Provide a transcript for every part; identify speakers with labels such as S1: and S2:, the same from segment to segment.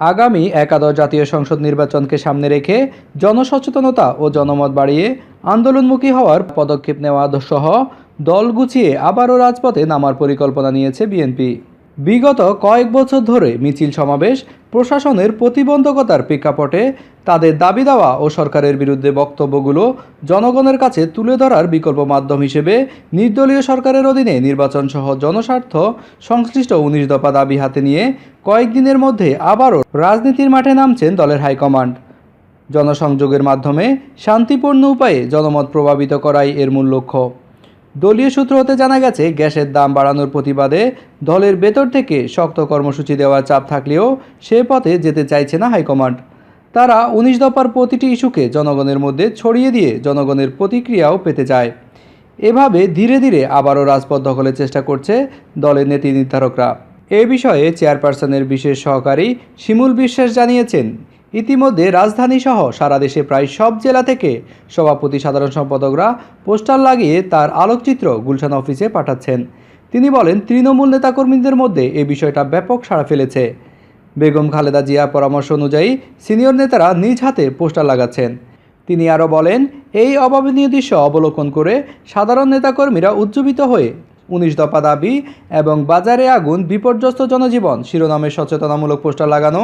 S1: আগামী একাদশ জাতীয় সংসদ নির্বাচনকে সামনে রেখে জনসচেতনতা ও জনমত বাড়িয়ে আন্দোলনমুখী হওয়ার পদক্ষেপ নেওয়া সহ দল গুছিয়ে আবারও রাজপথে নামার পরিকল্পনা নিয়েছে বিএনপি। বিগত কয়েক বছর ধরে মিছিল সমাবেশ, প্রশাসনের প্রতিবন্ধকতার প্রেক্ষাপটে তাদের দাবি দেওয়া ও সরকারের বিরুদ্ধে বক্তব্যগুলো জনগণের কাছে তুলে ধরার বিকল্প মাধ্যম হিসেবে নির্দলীয় সরকারের অধীনে নির্বাচন সহ জনস্বার্থ সংশ্লিষ্ট উনিশ দফা দাবি হাতে নিয়ে কয়েকদিনের মধ্যে আবারও রাজনীতির মাঠে নামছেন দলের হাইকমান্ড। জনসংযোগের মাধ্যমে শান্তিপূর্ণ উপায়ে জনমত প্রভাবিত করাই এর মূল লক্ষ্য। দলীয় সূত্র হতে জানা গেছে, গ্যাসের দাম বাড়ানোর প্রতিবাদে দলের ভেতর থেকে শক্ত কর্মসূচি দেওয়ার চাপ থাকলেও সে পথে যেতে চাইছে না হাইকমান্ড। তারা উনিশ দফার প্রতিটি ইস্যুকে জনগণের মধ্যে ছড়িয়ে দিয়ে জনগণের প্রতিক্রিয়াও পেতে চায়। এভাবে ধীরে ধীরে আবারও রাজপথ দখলের চেষ্টা করছে দলের নীতি নির্ধারকরা। এ বিষয়ে চেয়ারপারসনের বিশেষ সহকারী শিমুল বিশ্বাস জানিয়েছেন। ইতিমধ্যে রাজধানী সহ সারা দেশে প্রায় সব জেলা থেকে সভাপতি সাধারণ সম্পাদকরা পোস্টার লাগিয়ে তার আলোকচিত্র গুলশান অফিসে পাঠাচ্ছেন। তিনি বলেন, তৃণমূল নেতাকর্মীদের মধ্যে এ বিষয়টা ব্যাপক সাড়া ফেলেছে। বেগম খালেদা জিয়ার পরামর্শ অনুযায়ী সিনিয়র নেতারা নিজ হাতে পোস্টার লাগাচ্ছেন। তিনি আরও বলেন, এই অভাবনীয় দৃশ্য অবলোকন করে সাধারণ নেতাকর্মীরা উজ্জীবিত হয়ে উনিশ দফা দাবি এবং বাজারে আগুন, বিপর্যস্ত জনজীবন, শিরোনামে সচেতনামূলক পোস্টার লাগানো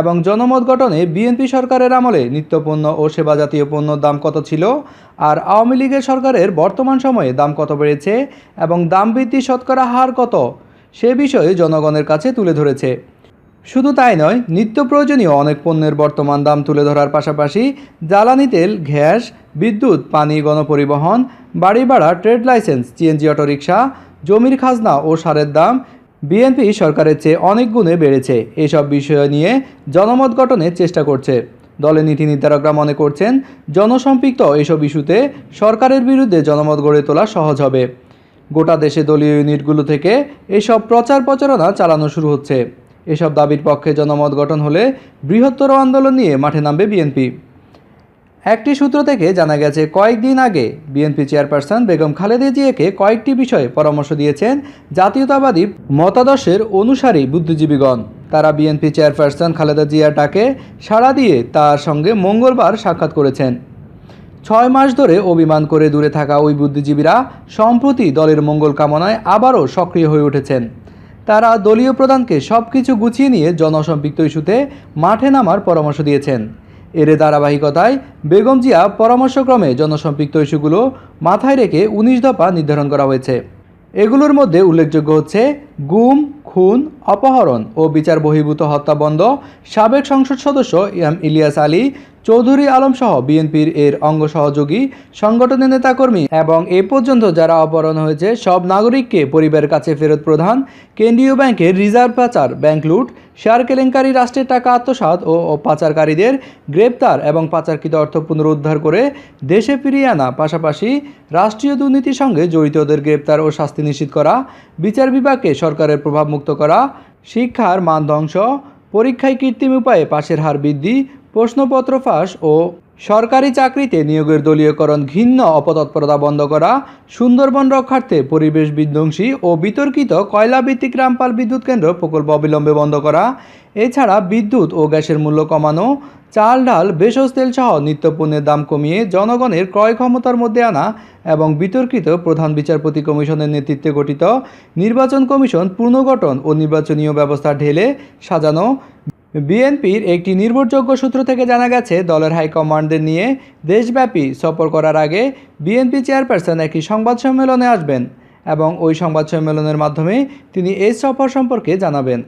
S1: এবং জনমত গঠনে বিএনপি সরকারের আমলে নিত্যপণ্য ও সেবা জাতীয় পণ্যর দাম কত ছিল আর আওয়ামী লীগের সরকারের বর্তমান সময়ে দাম কত বেড়েছে এবং দাম বৃদ্ধি শতকরা হার কত, সে বিষয়ে জনগণের কাছে তুলে ধরেছে। শুধু তাই নয়, নিত্য প্রয়োজনীয় অনেক পণ্যের বর্তমান দাম তুলে ধরার পাশাপাশি জ্বালানি তেল, গ্যাস, বিদ্যুৎ, পানি গণপরিবহন, বাড়ি ভাড়া, ট্রেড লাইসেন্স, সিএনজি অটোরিকশা, জমির খাজনা ও সারের দাম বিএনপি সরকারের চেয়ে অনেক গুণে বেড়েছে। এসব বিষয় নিয়ে জনমত গঠনের চেষ্টা করছে। দলের নীতি নির্ধারকরা মনে করছেন, জনসম্পৃক্ত এসব ইস্যুতে সরকারের বিরুদ্ধে জনমত গড়ে তোলা সহজ হবে। গোটা দেশে দলীয় ইউনিটগুলো থেকে এসব প্রচার প্রচারণা চালানো শুরু হচ্ছে। এসব দাবির পক্ষে জনমত গঠন হলে বৃহত্তর আন্দোলন নিয়ে মাঠে নামবে বিএনপি। একটি সূত্র থেকে জানা গেছে, কয়েকদিন আগে বিএনপি চেয়ারপারসন বেগম খালেদা জিয়াকে কয়েকটি বিষয়ে পরামর্শ দিয়েছেন জাতীয়তাবাদী মতাদর্শের অনুসারী বুদ্ধিজীবীগণ। তারা বিএনপি চেয়ারপারসন খালেদা জিয়ার ডাকে সাড়া দিয়ে তার সঙ্গে মঙ্গলবার সাক্ষাৎ করেছেন। ছয় মাস ধরে অভিমান করে দূরে থাকা ওই বুদ্ধিজীবীরা সম্প্রতি দলের মঙ্গল কামনায় আবারও সক্রিয় হয়ে উঠেছেন। তারা দলীয় প্রধানকে সব কিছু গুছিয়ে নিয়ে জনসম্পৃক্ত ইস্যুতে মাঠে নামার পরামর্শ দিয়েছেন। এর ধারাবাহিকতায় বেগম জিয়া পরামর্শক্রমে জনসম্পৃক্ত ইস্যুগুলো মাথায় রেখে উনিশ দফা নির্ধারণ করা হয়েছে। এগুলোর মধ্যে উল্লেখযোগ্য হচ্ছে গুম, খুন, অপহরণ ও বিচার বহির্ভূত হত্যা বন্ধ সাবেক সংসদ সদস্য এম ইলিয়াস আলী চৌধুরী আলম সহ বিএনপির এর অঙ্গ সহযোগী, সংগঠনের নেতাকর্মী এবং এ পর্যন্ত যারা অপহরণ হয়েছে, সব নাগরিককে পরিবারের কাছে ফেরত প্রদান, কেন্দ্রীয় ব্যাংকের রিজার্ভ পাচার, ব্যাংক লুট, শেয়ার কেলেঙ্কারি, রাষ্ট্রের টাকা আত্মসাৎ ও ও পাচারকারীদের গ্রেপ্তার এবং পাচারকৃত অর্থ পুনরুদ্ধার করে দেশে ফিরিয়ে আনা, পাশাপাশি রাষ্ট্রীয় দুর্নীতির সঙ্গে জড়িতদের গ্রেপ্তার ও শাস্তি নিশ্চিত করা, বিচার বিভাগকে সরকারের প্রভাবমুক্ত করা, শিক্ষার মান ধ্বংস, পরীক্ষায় কৃত্রিম উপায়ে পাশের হার বৃদ্ধি প্রশ্নপত্র ফাঁস ও সরকারি চাকরিতে নিয়োগের দলীয়করণ ঘিন্ন অপতৎপরতা বন্ধ করা, সুন্দরবন রক্ষার্থে পরিবেশ বিধ্বংসী ও বিতর্কিত কয়লাভিত্তিক রামপাল বিদ্যুৎ কেন্দ্র প্রকল্প অবিলম্বে বন্ধ করা, এছাড়া বিদ্যুৎ ও গ্যাসের মূল্য কমানো, চাল, ডাল, ভেষজ তেল সহ নিত্যপণ্যের দাম কমিয়ে জনগণের ক্রয় ক্ষমতার মধ্যে আনা এবং বিতর্কিত প্রধান বিচারপতি কমিশনের নেতৃত্বে গঠিত নির্বাচন কমিশন পুনর্গঠন ও নির্বাচনীয় ব্যবস্থা ঢেলে সাজানো বিএনপির একটি নির্ভরযোগ্য সূত্র থেকে জানা গেছে, দলের হাইকমান্ডদের নিয়ে দেশব্যাপী সফর করার আগে বিএনপি চেয়ারপারসন একটি সংবাদ সম্মেলনে আসবেন এবং ওই সংবাদ সম্মেলনের মাধ্যমে তিনি এই সফর সম্পর্কে জানাবেন।